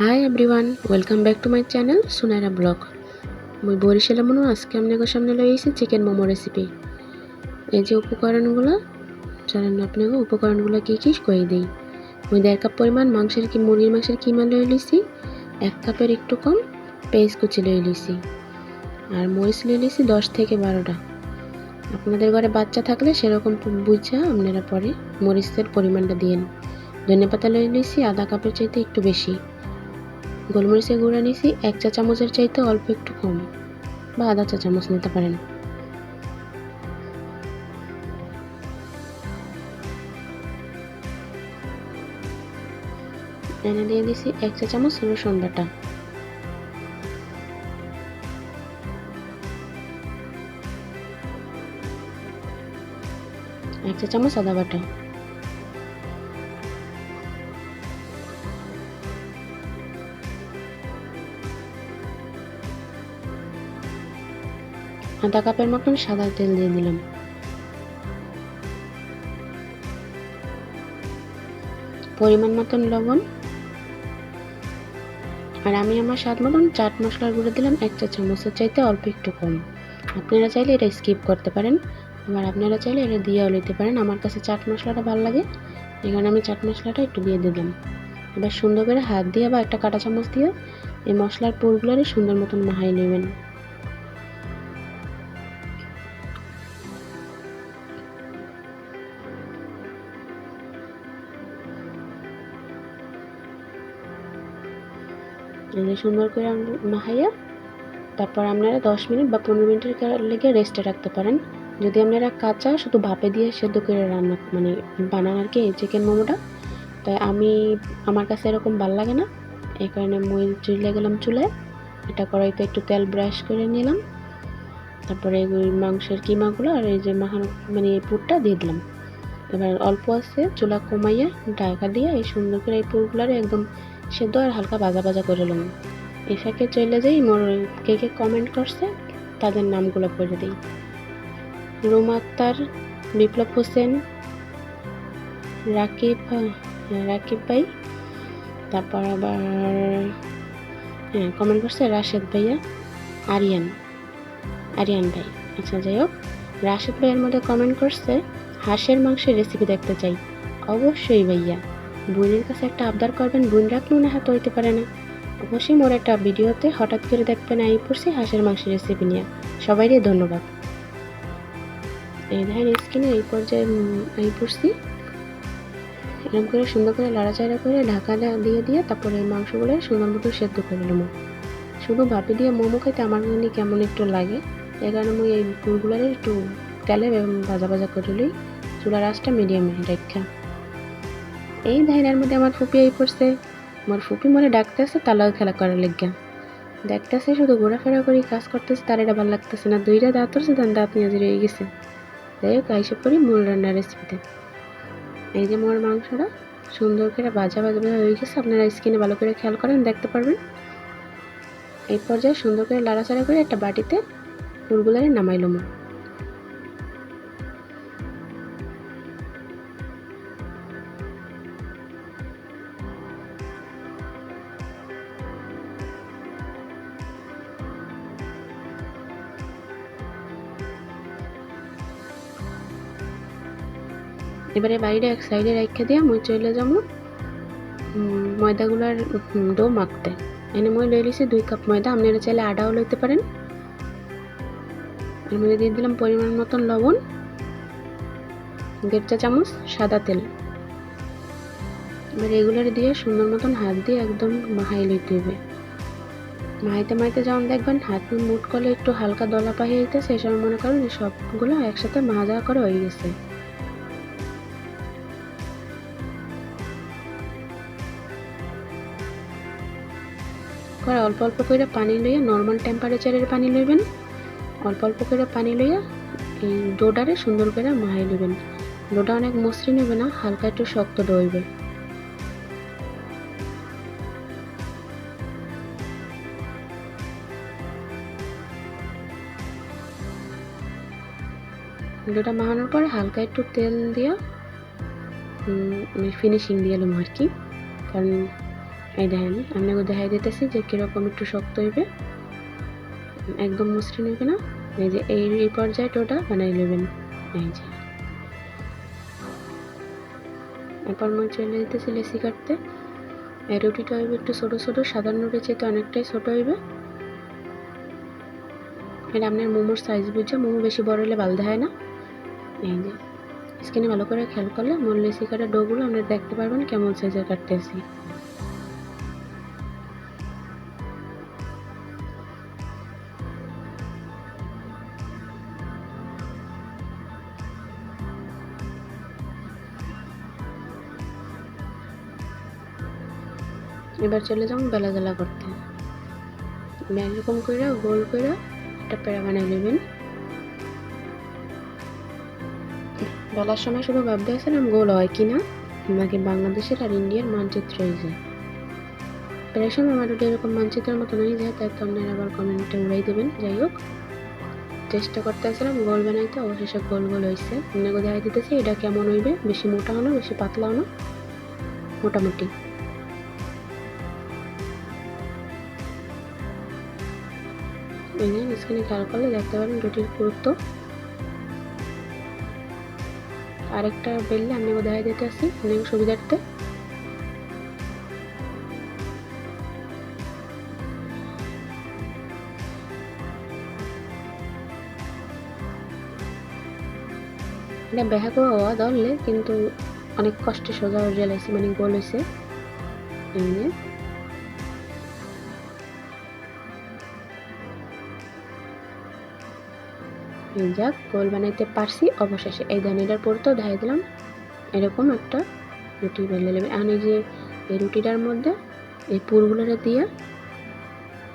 Hi everyone welcome back to my channel Sunaira blog মুই বরিশালে মনে, আজকে আপনাদের সামনে লই চিকেন মোমো রেসিপি এই যে উপকরণগুলো চলেন আপনাকে উপকরণগুলো কী কী কয়ে দিই। মুই দেড় কাপ পরিমাণ মাংসের কি মুরগির মাংসের কিমা লই লিছি, এক কাপের একটু কম পেঁয়াজ কুচি লই লিছি। আর মরিচ লই লিছি দশ থেকে বারোটা। আপনাদের ঘরে বাচ্চা থাকলে সেরকম বুঝা আপনারা পরে মরিচের পরিমাণটা দিয়েন। ধনে পাতা লই লিছি আধা কাপের চাইতে একটু বেশি। গোলমরিচের গুঁড়া নিয়েছি এক চা চামচের চাইতে অল্প একটু কম, বা আধা চা চামচ নিতে পারেন। এনে দিয়ে দিছি এক চা চামচ রসুন বাটা। এক চা চামচ আদা বাটা। আধা কাপের মতন সাদা তেল দিয়ে দিলাম। পরিমাণ মতন লবণ। আর আমি আমার স্বাদ মতন চাট মশলার গুঁড়ো দিলাম এক চা চামচের চাইতে অল্প একটু কম। আপনারা চাইলে এটা স্কিপ করতে পারেন। আবার আপনারা চাইলে এটা দিয়েও নিতে পারেন। আমার কাছে চাট মশলাটা ভালো লাগে। এখানে আমি চাট মশলাটা একটু দিয়ে দিলাম। এবার সুন্দর করে হাত দিয়ে বা একটা কাঁটা চামচ দিয়ে এই মশলার পুরগুলোরে সুন্দর মতন মাহাই নেবেন। সুন্দর করে মাহাইয়া তারপর আপনারা দশ মিনিট বা পনেরো মিনিটের লেগে রেস্টে রাখতে পারেন। যদি আপনারা কাঁচা, শুধু ভাপে দিয়ে সেদ্ধ করে রান্না মানে বানান আর কি, এই চিকেন মোমোটা, তাই আমি, আমার কাছে এরকম ভালো লাগে না। এই কারণে মই চুলে গেলাম চুলায়। এটা কড়াইতে একটু তেল ব্রাশ করে নিলাম। তারপরে মাংসের কিমাগুলো আর এই যে মাখানো মানে এই পুরটা দিয়ে দিলাম। এবার অল্প আছে, চুলা কমাইয়া ঢাকা দিয়ে এই সুন্দর করে এই পুরগুলার একদম সেদ্ধ আর হালকা ভাজা ভাজা করে লম এই ফাঁকে চলে যাই মোর কে কে কমেন্ট করছে, তাদের নামগুলো করে দিই। রুম আক্তার বিপ্লব হোসেন, রাকিব রাকিব ভাই, তারপর আবার হ্যাঁ কমেন্ট করছে রাশেদ ভাইয়া, আরিয়ান আরিয়ান ভাই। আচ্ছা যাই হোক, রাশেদ ভাইয়ের মধ্যে কমেন্ট করছে, হাঁসের মাংসের রেসিপি দেখতে চাই। অবশ্যই ভাইয়া। বোনের কাছে একটা আবদার করবেন, বোন রাখলেও না হাত হইতে পারে না। অবশ্যই মোর একটা ভিডিওতে হঠাৎ করে দেখবেন এই পড়ছি হাঁসের মাংসের রেসিপি নিয়ে। সবাইরই ধন্যবাদ। এই দেখেন স্কিনে এই পর্যায়ে এই পড়ছি। এরকম করে সুন্দর করে লাড়াচাড়া করে ঢাকা দিয়ে দিয়ে তারপরে এই মাংসগুলো সুন্দর মতো সেদ্ধ করে নেব। শুধু ভাপে দিয়ে মোমো খেতে আমার মনে কেমন একটু লাগে। এই কারণে আমি এই ফুলগুলোর একটু তেলে ভাজা ভাজা করে লই। চুলার আঁচটা মিডিয়ামে রেখা। এই ধাইনার মধ্যে আমার ফুপি এই পড়ছে। আমার ফুপি মনে ডাকতেছে তালাও খেলা করার লেগা দেখতেছে, শুধু ঘোরাফেরা করি, কাজ করতেছে, তার এটা ভালো লাগতেছে না। দুইটা দাঁত হচ্ছে তার দাঁত নিয়ে রয়ে গেছে। যাই হোক এইসব করি মূল রান্নার রেসিপিতে এই যে মোর মাংসটা, সুন্দর করে ভাজা ভাজা হয়ে গেছে। আপনারা স্কিনে ভালো করে খেয়াল করেন, দেখতে পারবেন। এই পর্যায়ে সুন্দর করে লাড়াচাড়া করে একটা বাটিতে ফুলগুলারে নামাইলাম এবারে বাইরে এক সাইডে রেখে দিয়ে মই চলে যাব ময়দাগুলোর ডো মাখতে। এনে মই লই লিছি দুই কাপ ময়দা। আপনারা চাইলে আটাও লইতে পারেন। এর মধ্যে দিয়ে দিলাম পরিমাণ মতন লবণ। দেড় চা চামচ সাদা তেল। এবার এগুলোর দিয়ে সুন্দর মতন হাত দিয়ে একদম মাহাই লইতে হবে। মাইতে মাইতে যখন দেখবেন হাত মুট করলে একটু হালকা দলা পাহিয়ে দিতে সেই সময় মনে করেন সবগুলো একসাথে মাজা করে হয়ে গেছে। করে অল্প অল্প করে পানি লইয়া নর্মাল টেম্পারেচারের পানি লইবেন। অল্প অল্প করে পানি লইয়া এই ডোডারে সুন্দর করে মাহাই নেবেন ডোডা অনেক মসৃণ হবে না, হালকা একটু শক্ত ডইবে ডোটা মাহানোর পরে হালকা একটু তেল দিয়া ফিনিশিং দিয়ে এলাম আর কি। কারণ এই দেখেন, আপনাকে দেখাই দিতেছি যে কীরকম একটু শক্ত হইবে। একদম মসৃণ হইবে না। এই যে এই পর্যায়ে টোটা বানাই নেবেন। এই যে। এরপর মই চলে যেতেছি লেসি কাটতে। এই রুটিটা হইবে একটু ছোটো ছোটো। সাধারণ রুটির চেয়ে অনেকটাই ছোটো হইবে। এটা আপনার মোমোর সাইজ বুঝছে মোমো বেশি বড় হলে ভালো দেখায় না। এই যে। স্কিনে ভালো করে খেয়াল করলে, মোর লেসি কাটা ডোগুলো আপনারা দেখতে পারবেন কেমন সাইজের কাটতেছি। এবার চলে যাব বেলা জ্বালা করতে। এরকম করে গোল করে একটা পেড়া বানিয়ে নেবেন। বেলার সময় শুধু ভাবতে আসছিলাম গোল হয় কি না নাকি বাংলাদেশের আর ইন্ডিয়ার মানচিত্র হয়ে যায় প্রায় সময় আমার ওটা এরকম মানচিত্রের মতো হয়ে যায় তাই তো আপনারা আবার কমেন্টে উড়াই দেবেন। যাই হোক, চেষ্টা করতে আসছিলাম গোল বানাইতে, অবশেষে গোল গোল হয়েছে। আপনাকে দেখাই দিতেছি, এটা কেমন হইবে? বেশি মোটা হনো বেশি পাতলা হনো মোটামুটি। স্ক্রিনে খেয়াল করলে দেখতে পারেন রুটির গুরুত্ব আরেকটা বেললে আমি দেখা দিতে আসি অনেক সুবিধার্থে। এটা ব্যাহাগ হওয়া ধরলে কিন্তু অনেক কষ্টে সোজা হয়ে গেছে মানে গোল হয়েছে এই যাক, গোল বানাইতে পারছি অবশেষে। এই ধানিটার পর তো দেখাই দিলাম, এরকম একটা রুটি বেলে নেবে। আর এই যে, এই রুটিটার মধ্যে এই পুরগুলোটা দিয়ে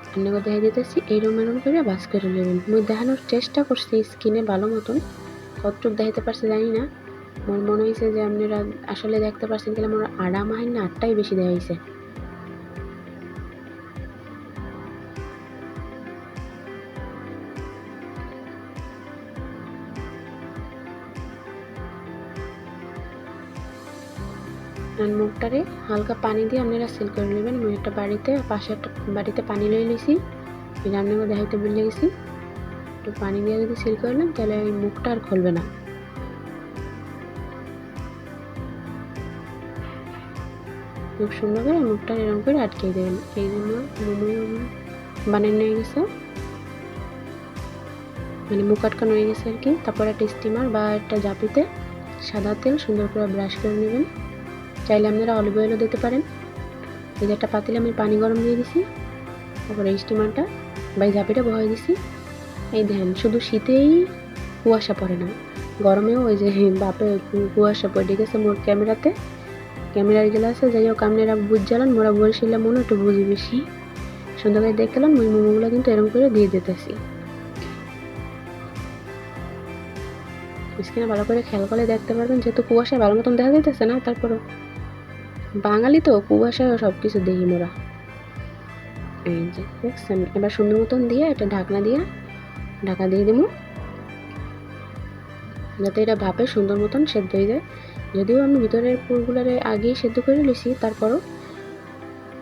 আপনাকে দেখাই দিতেছি এইরকম এরকম করে বাস করে নেবেন। মুই দেখানোর চেষ্টা করছি স্কিনে ভালো মতন, কতটুক দেখাতে পারছি জানি না। আমার মনে হয়েছে যে আপনারা আসলে দেখতে পারছেন কিনা আমার আড়া মাহিন না আটটাই বেশি দেখাইছে। আর মুখটারে হালকা পানি দিয়ে আপনারা সিল করে নেবেন। আমি একটা বাড়িতে, পাশে একটা বাড়িতে পানি লয়ে নিয়েছি এটা আপনাকে দেখাইতে ভুলে গেছি। একটু পানি দিয়ে যদি সিল করলেন তাহলে ওই মুখটা আর খুলবে না। খুব সুন্দর করে মুখটা এরকম করে আটকে দেবেন। এই জন্য মোমো বানিয়ে নিয়ে গেছে। মানে মুখ আটকানো হয়ে গেছে আর কি। তারপর একটা স্টিমার বা একটা জাপিতে সাদা তেল সুন্দর করে ব্রাশ করে নেবেন। চাইলে আপনারা অলিভ অয়েলও দিতে পারেন। এই যে একটা পাতিলে আমি পানি গরম দিয়ে দিছি। তারপরে স্টিমারটা বা এই ঝাঁপিটা বহাই দিছি। এই দেখেন শুধু শীতেই কুয়াশা পড়ে না। গরমেও ওই যে বাপে কুয়াশা পড়ে গেছে মোর ক্যামেরাতে। ক্যামেরার গ্লাসে যাই হোক, আপনারা বুঝ জ্বালান, মোরা বলছিল মনে একটু বুঝি বেশি। সুন্দর করে দেখলাম ওই মোমোগুলো কিন্তু এরকম করে দিয়ে দিতেছি। স্ক্রিনে ভালো করে খেয়াল করলে দেখতে পারবেন, যেহেতু কুয়াশায় ভালো মতন দেখা যাইতেছে না, তারপরও বাঙালি তো কুয়াশায় সব কিছু দেখি মোরা। এই যে, দেখছেন? এবার সুন্দর মতন দিয়ে এটা ঢাকনা দিয়ে, ঢাকা দিয়ে দেবো। যাতে এটা ভাপে সুন্দর মতন সেদ্ধ হয়ে যায়। যদিও আমি ভিতরের পুরগুলারে আগেই সেদ্ধ করে লিছি তারপরও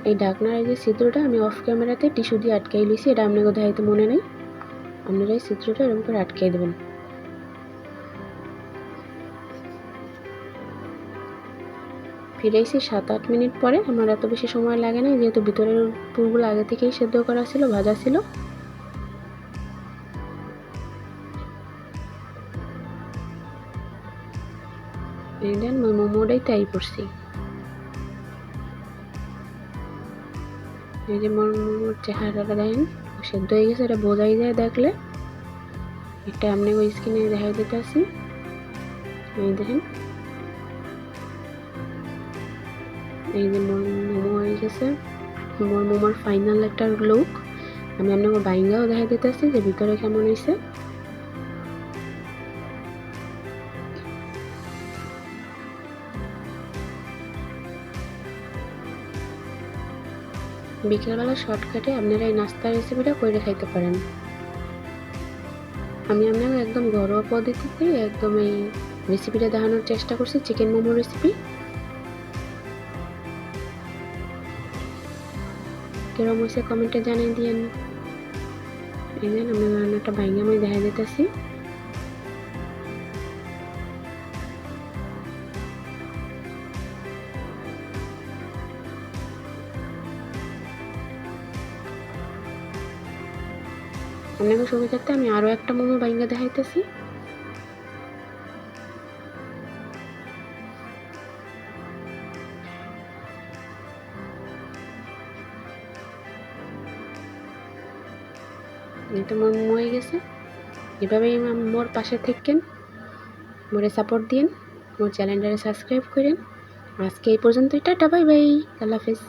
এই ঢাকনার এই যে ছিদ্রটা আমি অফ ক্যামেরাতে টিস্যু দিয়ে আটকাই লিছি এটা আপনাকে দেখাইতে মনে নেই। আপনারা এই ছিদ্রটা এরকম করে আটকাই দেবেন। ফিরেছি সাত আট মিনিট পরে আমার এত বেশি সময় লাগে না যেহেতু ভিতরের পুরগুলো আগে থেকেই সেদ্ধ করা ছিল, ভাজা ছিল। মোমোটাই তাই করছি। এই যে মোর মোমোর চেহারাটা দেখেন, সেদ্ধ হয়ে গেছে, এটা বোঝাই যায় দেখলে। এটা আপনি ওই স্কিনে দেখাই দিতে আসি এই দেখেন এই যে মোর মোমো হয়ে গেছে। মোর মোমোর ফাইনাল একটা লুক আমি আপনাকে বাইঙ্গাও দেখাই দিতেছি যে ভিতরে কেমন হয়েছে। বিকেলবেলা শর্টকাটে আপনারা এই নাস্তার রেসিপিটা করে খাইতে পারেন। আমি আপনাকে একদম ঘরোয়া পদ্ধতিতে একদম এই রেসিপিটা দেখানোর চেষ্টা করছি চিকেন মোমো রেসিপি কিরম হয়েছে কমেন্টে জানিয়ে দিয়েন। এই যে আমি রান্নাটা ভাইঙ্গা আমি দেখা যেতেছি অনেক সুবিধাতে আমি আরও একটা মোমো বাইঙ্গা দেখাইতেছি। তো মোর মরে গেছে। এভাবেই মোর পাশে থাকেন, মোরে সাপোর্ট দিন মোর চ্যানেলটারে সাবস্ক্রাইব করেন। আজকে এই পর্যন্তই, টাটা বাই বাই আল্লাহ হাফেজ।